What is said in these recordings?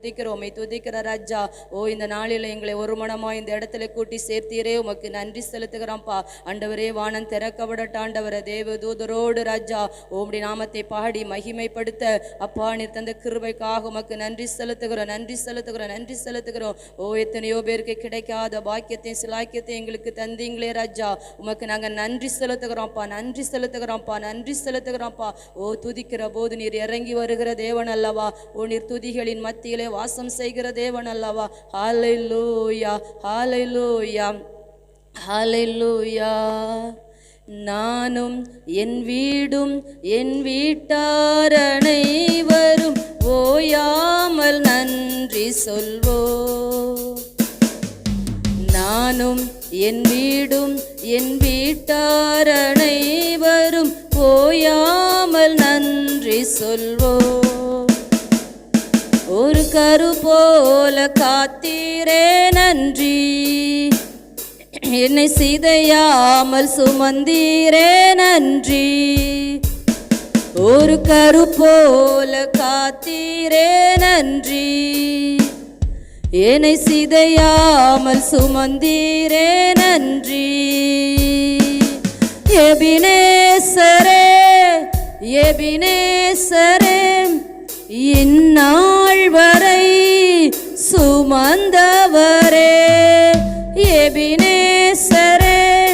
துதிக்கிறோம் துதிக்கிற ராஜா. ஓ இந்த நாளில் எங்களை ஒரு மனமாக இந்த இடத்துல கூட்டி சேர்த்தீரே. உமக்கு நன்றி செலுத்துகிறோம்ப்பா ஆண்டவரே வானம் திறக்கப்படட்ட ஆண்டவர தேவ தூதரோடு ராஜா. உம்முடைய நாமத்தை பாடி மகிமைப்படுத்த. அப்பா நீர் தந்த கிருபைக்காக உமக்கு நன்றி செலுத்துகிறோம் நன்றி செலுத்துகிறோம் நன்றி செலுத்துகிறோம். ஓ எத்தனையோ பேருக்கு கிடைக்காத பாக்கியத்தையும் சிலாக்கியத்தையும் எங்களுக்கு தந்தீங்களே ராஜா. உமக்கு நாங்கள் நன்றி செலுத்துகிறோம்ப்பா நன்றி செலுத்துகிறோம்ப்பா நன்றி செலுத்துகிறோம்ப்பா ஓ துதிக்கிற போது நீர் இறங்கி வருகிற தேவன் அல்லவா? ஓ நீர் துதிகளின் மத்தியிலே வாசம் செய்கிற தேவன் அல்லவா? ஹாலை லூயா ஹாலை லூயா ஹாலை லூயா நானும் என் வீடும் என் வீட்டாரணை வரும் ஓயாமல் நன்றி சொல்வோ. நானும் என் வீடும் என் வீட்டாரணை வரும் ஓயாமல் நன்றி சொல்வோ. கரு போல காத்தீரே நன்றி. என்னை சிதையாமல் சுமந்தீரே நன்றி. ஒரு கரு போல காத்தீரே நன்றி. என்னை சிதையாமல் சுமந்தீரே நன்றி. எபினேசரே எபினேசரே இந்நாள் வரை சுமந்தவரே எபினேசரே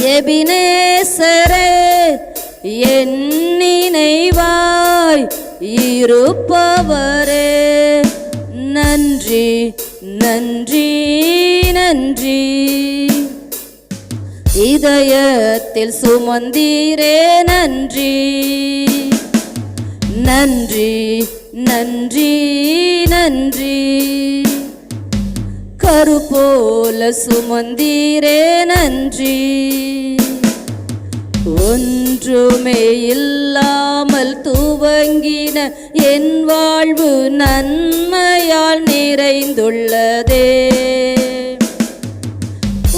எபினேசரே என் நினைவாய் இருப்பவரே. நன்றி நன்றி நன்றி. இதயத்தில் சுமந்தீரே நன்றி. நன்றி நன்றி நன்றி. கருபோல சுமந்தீரே நன்றி. ஒன்றுமே இல்லாமல் துவங்கின என் வாழ்வு நன்மையால் நிறைந்துள்ளதே.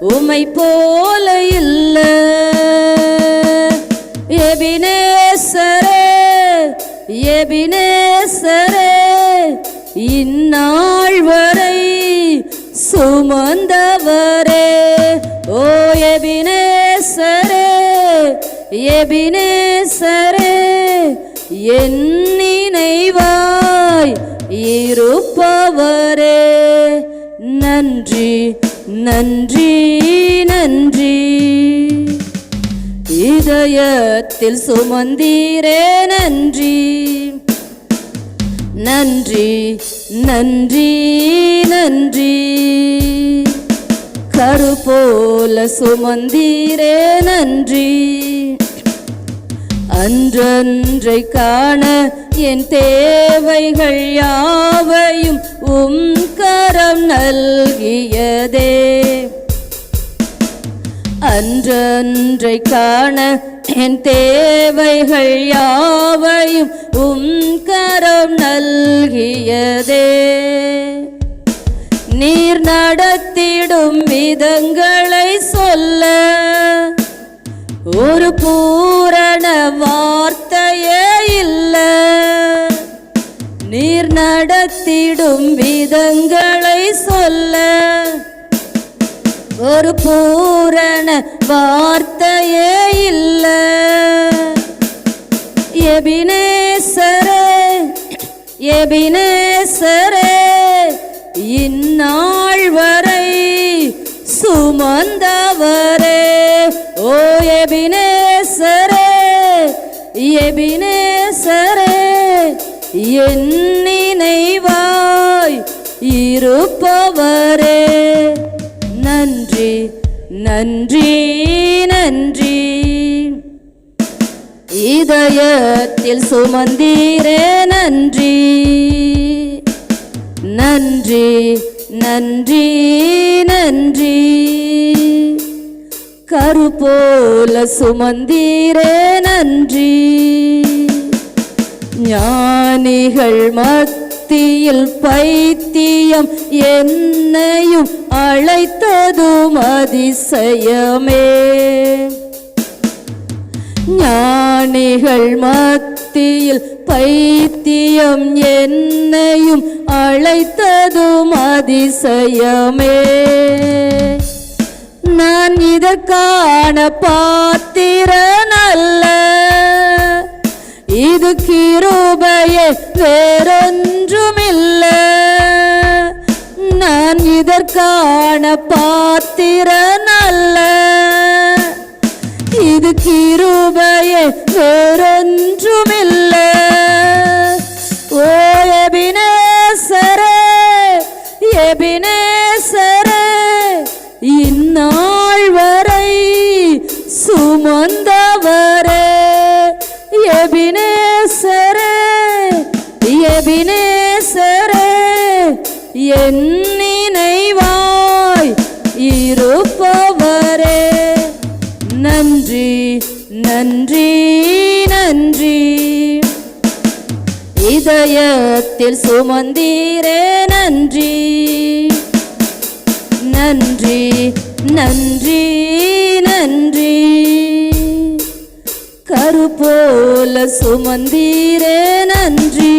உமை போல இல்ல. எபினேசரே எபினேசரே இந்நாள் வரை சுமந்தவரே. ஓ எபினேசரே எபினேசரே என் நினைவாய் இருப்பவரே. நன்றி. நன்றி நன்றி. இதயத்தில் சுமந்தீரே நன்றி. நன்றி நன்றி நன்றி. கருபோல சுமந்தீரே நன்றி. அன்றன்றை காண என் தேவைகள் யாவையும் உம் கரம் நல்கியதே. அன்றன்றை காண என் தேவைகள் யாவையும் உம் கரம் நல்கியதே. நீர் நடத்திடும் விதங்களை சொல்ல நடத்திடும் விதங்களை சொல்ல ஒரு பூரண வார்த்தையே இல்ல. எபினேசரே எபினேசரே இந்நாள் வரை சுமந்தவரே. ஓ எபினேசரே எபினேசரே என் இருப்பவரே நன்றி நன்றி நன்றி. இதயத்தில் சுமந்தீரே நன்றி. நன்றி நன்றி நன்றி. கரு போல சுமந்தீரே நன்றி. ஞானிகள் மக்கள் பக்தியில் பைத்தியம் என்னையும் அழைத்ததும் அதிசயமே. ஞானிகள் மத்தியில் பைத்தியம் என்னையும் அழைத்ததும் அதிசயமே. நான் இதற்கான பாத்திரன் அல்ல இது கிருபையே வேறொன்றுமில்ல. நான் இதற்கான பாத்திரன் அல்ல இது கிருபையே வேற என் நினைவாய் இருப்பவரே. நன்றி நன்றி நன்றி. இதயத்தில் சுமந்தீரே நன்றி. நன்றி நன்றி நன்றி. கருப்போல சுமந்தீரே நன்றி.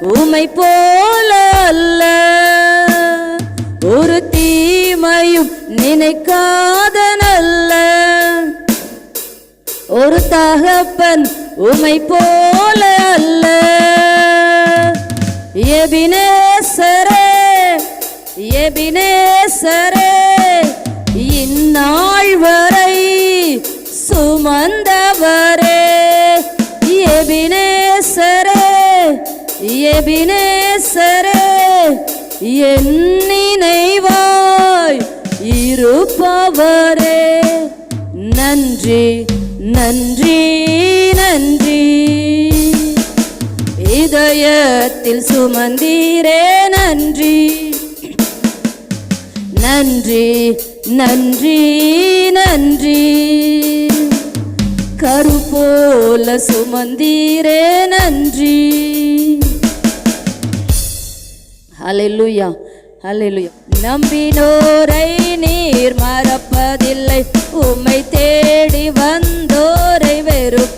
உமை போல அல்ல. ஒரு தீமையும் நினைக்காத நல்ல ஒரு தகப்பன் உமை போல அல்ல. எபினேசரே எபினேசரே இந்நாள் வரை சுமந்த எபினேசரே என் நினைவாய் இருப்பவரே. நன்றி நன்றி நன்றி. இதயத்தில் சுமந்தீரே நன்றி. நன்றி நன்றி நன்றி. கருப்போல சுமந்தீரே நன்றி. அலையிலுயா அலையிலுயா நம்பினோரை நீர் மறப்பதில்லை. உம்மை தேடி வந்தோரை வெறுப்பு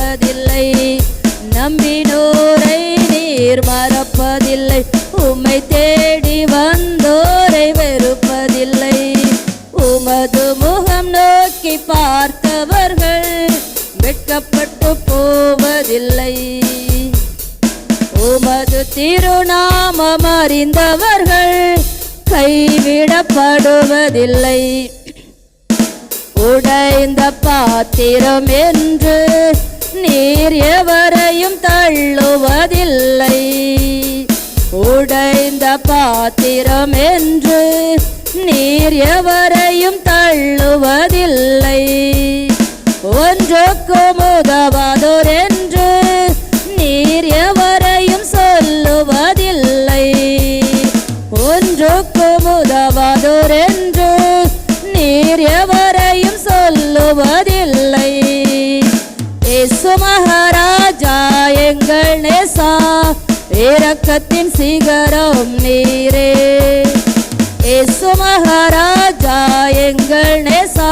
வெட்கப்பட்டு போவதில்லை. உமது திருநாமம் அறிந்தவர்கள் கைவிடப்படுவதில்லை. உடைந்த பாத்திரம் என்று நீர் எவரையும் தள்ளுவதில்லை. உடைந்த பாத்திரம் என்று நீர் எவரையும் தள்ளுவதில்லை. உதவாதோர் என்று நீர் எவரையும் சொல்லுவதில்லை. ஒன்றுக்கும் உதவாதோர் என்று நீர் எவரையும் சொல்லுவதில்லை. இயேசு மகாராஜா எங்கள் நேசா இரக்கத்தின் சிகரம் நீரே. இயேசு மகாராஜா எங்கள் நேசா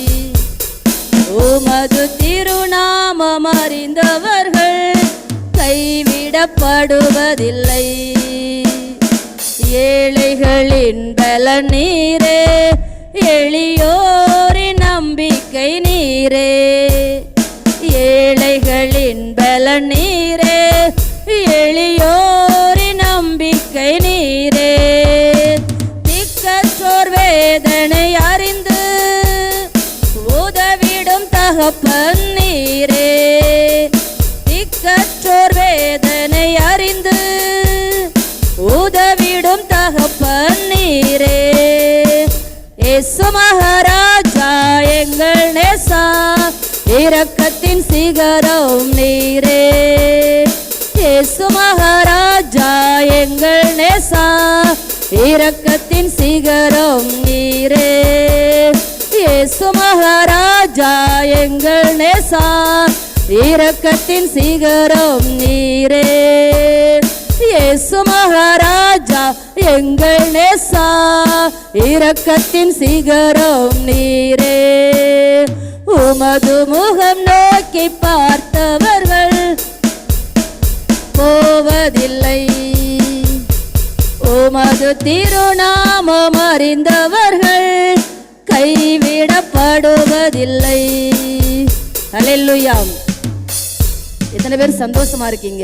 உமது திருநாமம் அறிந்தவர்கள் கைவிடப்படுவதில்லை. ஏழைகளின் பல நீரே எளியோரின் நம்பிக்கை நீரே. ஏழைகளின் பல நீரே எளியோ தகப்பன்னீரே தகப்பன் திக்கற்றோர் வேதனை அறிந்து உதவிடும் தகப்பன்னீரே மகாராஜா எங்கள் நேசா இரக்கத்தின் சிகரம் நீரே. இயேசு மகாராஜா எங்கள் நேசா இரக்கத்தின் சிகரம் நீரே. ராஜா எங்கள் நேசா இரக்கத்தின் சிகரம் நீரே. இயேசு மகாராஜா எங்கள் நேசா இரக்கத்தின் சிகரம் நீரே. உமது முகம் நோக்கி பார்த்தவர்கள் போவதில்லை. உமது திருநாமம் அறிந்தவர்கள் போவதில்லை ஹalleluya எத்தனை பேர் சந்தோஷமா இருக்கீங்க?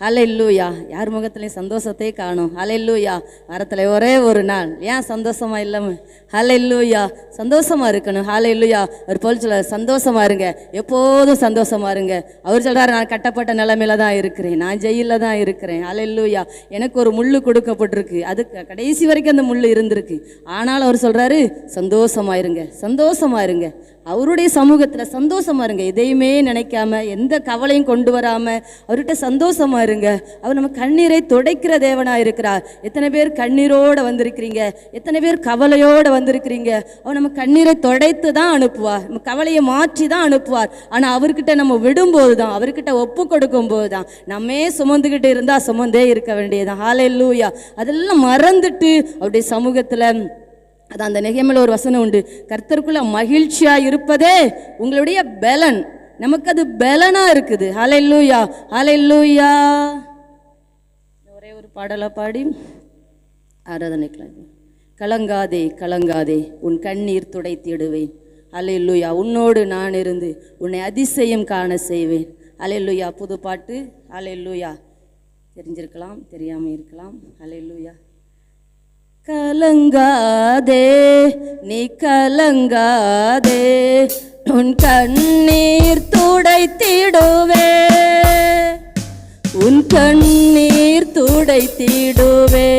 ஹalleluya. யார் முகத்துலையும் சந்தோஷத்தையே காணும். ஹalleluya. வாரத்தில் ஒரே ஒரு நாள். ஏன் சந்தோஷமா இல்லாமல் ஹalleluya. சந்தோஷமா இருக்கணும். ஹalleluya. ஒரு போல் சொல்ல சந்தோஷமா இருங்க. எப்போதும் சந்தோஷமா இருங்க. அவர் சொல்கிறார் நான் கட்டப்பட்ட நிலைமையில தான் இருக்கிறேன். நான் ஜெயிலில் தான் இருக்கிறேன். ஹalleluya. எனக்கு ஒரு முள் கொடுக்கப்பட்டிருக்கு. அது கடைசி வரைக்கும் அந்த முள் இருந்திருக்கு. ஆனாலும் அவர் சொல்கிறாரு சந்தோஷமா இருங்க. சந்தோஷமா இருங்க. அவருடைய சமூகத்தில் சந்தோஷமா இருங்க. எதையுமே நினைக்காம எந்த கவலையும் கொண்டு வராமல் அவர்கிட்ட சந்தோஷமா பாருங்க. அவர் நம்ம கண்ணீரை துடைக்கிற தேவனா இருக்கிறார். எத்தனை பேர் கண்ணீரோட வந்திருக்கிறீங்க? எத்தனை பேர் கவலையோட வந்திருக்கிறீங்க? அவர் நம்ம கண்ணீரை துடைத்து தான் அனுப்புவார். நம்ம கவலையை மாற்றி தான் அனுப்புவார். ஆனால் அவர்கிட்ட நம்ம விடும்போது தான் அவர்கிட்ட ஒப்பு கொடுக்கும் போது தான் நம்மே சுமந்துக்கிட்டு இருந்தால் சுமந்தே இருக்க வேண்டியதுதான். ஹாலே லூயா அதெல்லாம் மறந்துட்டு அவருடைய சமூகத்தில் அது அந்த நெகைமையில் ஒரு வசனம் உண்டு. கர்த்தருக்குள்ள மகிழ்ச்சியா இருப்பதே உங்களுடைய பலன். நமக்கு அது பலனாக இருக்குது ஹalleluya ஹalleluya ஒரே ஒரு பாடலை பாடி ஆராதனைக்கலாம். கலங்காதே கலங்காதே உன் கண்ணீர் துடைத்திடுவேன் லூயா உன்னோடு நான் இருந்து உன்னை அதிசயம் காண செய்வேன். அலை லூயா புது பாட்டு. அலை லூயா தெரிஞ்சிருக்கலாம் தெரியாமல் இருக்கலாம். அலை லூயா கலங்காதே நீ கலங்காதே. உன் கண்ணீர் துடைத்திடுவே. உன் கண்ணீர் துடைத்திடுவே.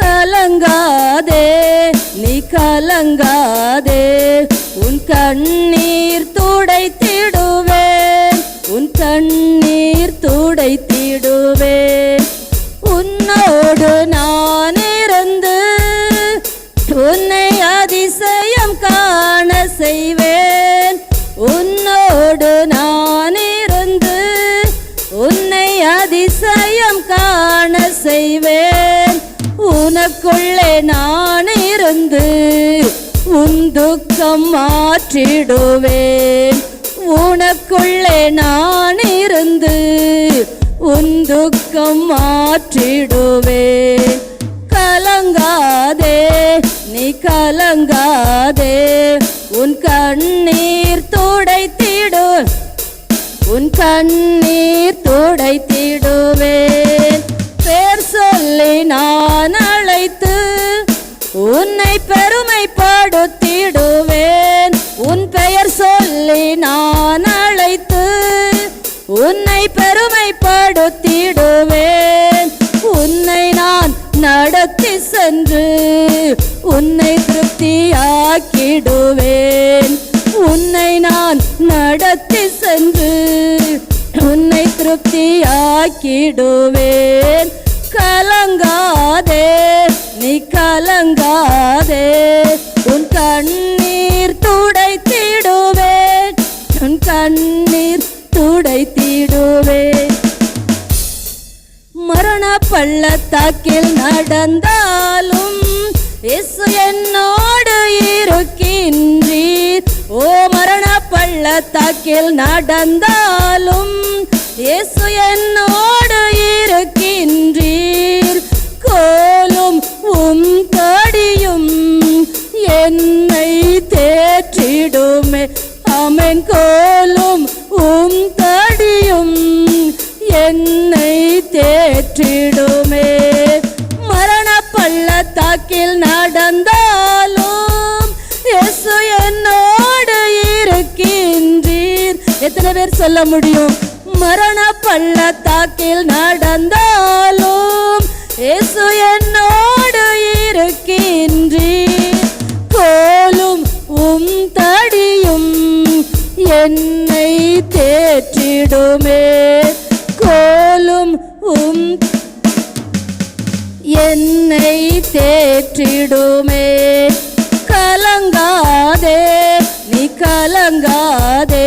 கலங்காதே நீ கலங்காதே. உன் கண்ணீர் உனக்குள்ளே நான் இருந்து உன் துக்கம் மாற்றிடுவேன். உனக்குள்ளே நான் இருந்து உன் துக்கம் மாற்றிடுவேன். கலங்காதே நீ கலங்காதே உன் கண்ணீர் துடைத்திடு உன் கண்ணீர் துடைத்திடுவேன். பெருமைப்படுத்திடுவேன் உன்னை நான் நடத்தி சென்று உன்னை திருப்தியாக்கிடுவேன். உன்னை நான் நடத்தி சென்று உன்னை திருப்தியாக்கிடுவேன். கலங்காதே நீ கலங்காதே. உன் கண் பள்ளத்தாக்கில் நடந்தாலும் இயேசு என்னோடு இருக்கின்றீர். ஓ மரண பள்ளத்தாக்கில் நடந்தாலும் இயேசு என்னோடு பள்ளத்தாக்கில் நடந்தாலும் இயேசு என்னோடு இருக்கின்றீர். எத்தனை பேர் சொல்ல முடியும்? மரண பள்ளத்தாக்கில் நடந்தாலும் இயேசு என்னோடு இருக்கின்றீர். கோலும் உம் தடியும் என்னை தேற்றிடுமே. தேற்றிடுமே கலங்காதே நீ கலங்காதே.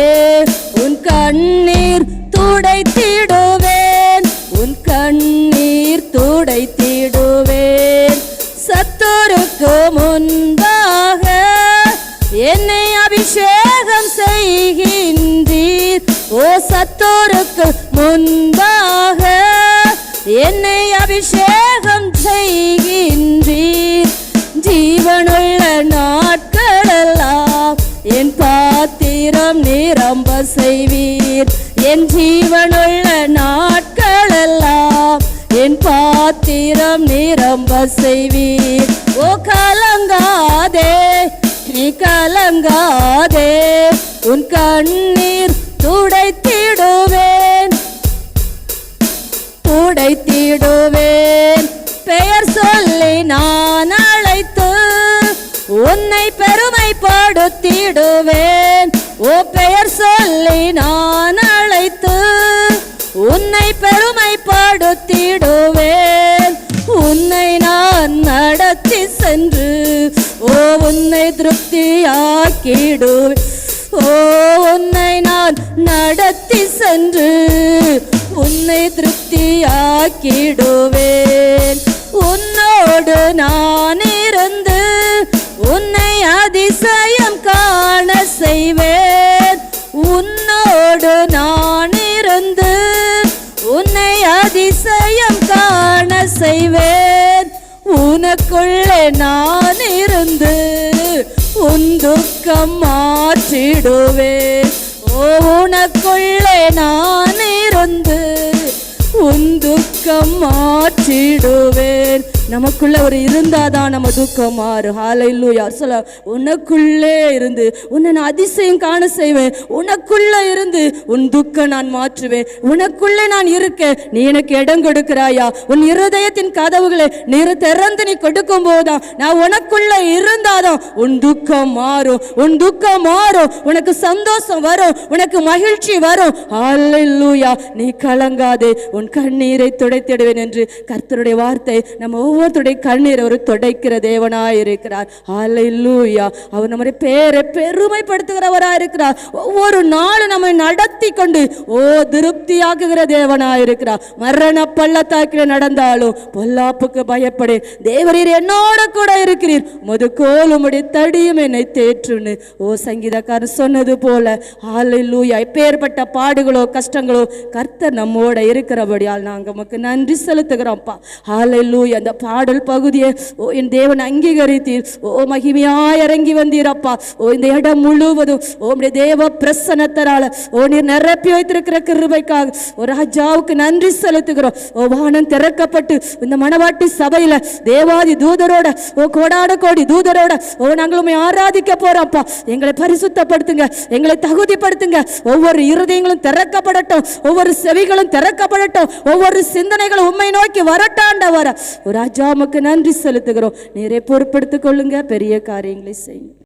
உன் கண்ணீர் துடைத்திடுவேன். உன் கண்ணீர் துடைத்திடுவேன். சத்தோருக்கு முன்பாக என்னை அபிஷேகம் செய்கின்றீர். ஓ சத்தோருக்கு முன்பாக நிரம்ப செய்வீர் ஓ கலங்காதே நீ கலங்காதே உன் கண்ணீர் துடைத்திடுவேன். துடைத்திடுவேன். பெயர் சொல்லி நான் அழைத்து உன்னை பெருமைப்படுத்திடுவேன். ஓ பெயர் சொல்லி நான் அழைத்து உன்னை பெருமைப்படுத்திடுவேன். சென்று ஓ உன்னை திருப்தியாக்கிடுவேன் ஓ உன்னை நான் நடத்தி சென்று உன்னை திருப்தியாக்கிடுவேன் உன் உனக்குள்ளே நான் இருந்து உன் துக்கம் மாற்றிடுவேன் ஓ உனக்குள்ளே நான் இருந்து உன் துக்கம் மாற்றிடுவேன். நமக்குள்ள ஒரு இருந்தாதான் நம்ம துக்கம் மாறும். யார் சொல்ல உனக்குள்ளே இருந்து உன்னை நான் அதிசயம் காண செய்வேன். உனக்குள்ள இருந்து உன் துக்கம் நான் மாற்றுவேன். உனக்குள்ளே நான் இருக்க நீ எனக்கு இடம் கொடுக்கிறாயா? உன் இருதயத்தின் கதவுகளை நீர் திறந்து நீ கொடுக்கும் போதுதான் நான் உனக்குள்ள இருந்தாதான் உன் துக்கம் மாறும். உன் துக்கம் மாறும். உனக்கு சந்தோஷம் வரும். உனக்கு மகிழ்ச்சி வரும். ஹalleluya நீ கலங்காதே. உன் கண்ணீரை துடைத்திடுவேன் என்று கர்த்தருடைய வார்த்தை நம்ம ஒவ்வொருத்தருடைய கண்ணீரை அவர் துடைக்கிற தேவனாய் இருக்கிறார். ஹalleluya அவர் நம்முடைய பேரை பெருமைப்படுத்துகிறவராய் இருக்கிறார். ஒவ்வொரு நாளும் நம்மை நடத்தி கொண்டு ஓ திருப்தியாக்குகிற தேவனாய் இருக்கிறார். மரண பள்ளத்தாக்கில் நடந்தாலும் பொல்லாப்புக்கு பயப்படு தேவரீர் என்னோட கூட இருக்கிறீர். முது கோலுமுடி தடியும் என்னை தேற்றுன்னு. ஓ சங்கீதக்காரர் சொன்னது போல. ஹalleluya இப்பேற்பட்ட பாடுகளோ கஷ்டங்களோ கர்த்தர் நம்மோட இருக்கிறபடியால் நாங்கள் நமக்கு நன்றி செலுத்துகிறோம்ப்பா. ஹalleluya அந்த பாடல் பகுதியை ஓ என் தேவன் அங்கீகரித்தீர். ஓ மகிமையாய் இறங்கி வந்தீரப்பா ஓ இந்த இடம் முழுவதும் ஓ உடைய தேவ பிரசன்னத்தரால ஓ நீர் நிரப்பி வைத்திருக்கிற கிருபைக்காக ஓ ராஜாவுக்கு நன்றி செலுத்துகிறோம். ஓ வானம் திறக்கப்பட்டு இந்த மணவாட்டி சபையில தேவாதி தூதரோட ஓ கோடாட கோடி தூதரோட ஓ நாங்கள் உண்மை ஆராதிக்க போறோம்ப்பா எங்களை பரிசுத்தப்படுத்துங்க எங்களை தகுதிப்படுத்துங்க. ஒவ்வொரு இருதயங்களும் திறக்கப்படட்டும் ஒவ்வொரு செவிகளும் திறக்கப்படட்டும் ஒவ்வொரு சிந்தனைகளும் உண்மை நோக்கி வரட்டாண்ட வர ஒரு ராஜாவுக்கு நன்றி செலுத்துகிறோம். நீரே பொறுப்படுத்திக் கொள்ளுங்க. பெரிய காரியங்களை செய்யுங்க.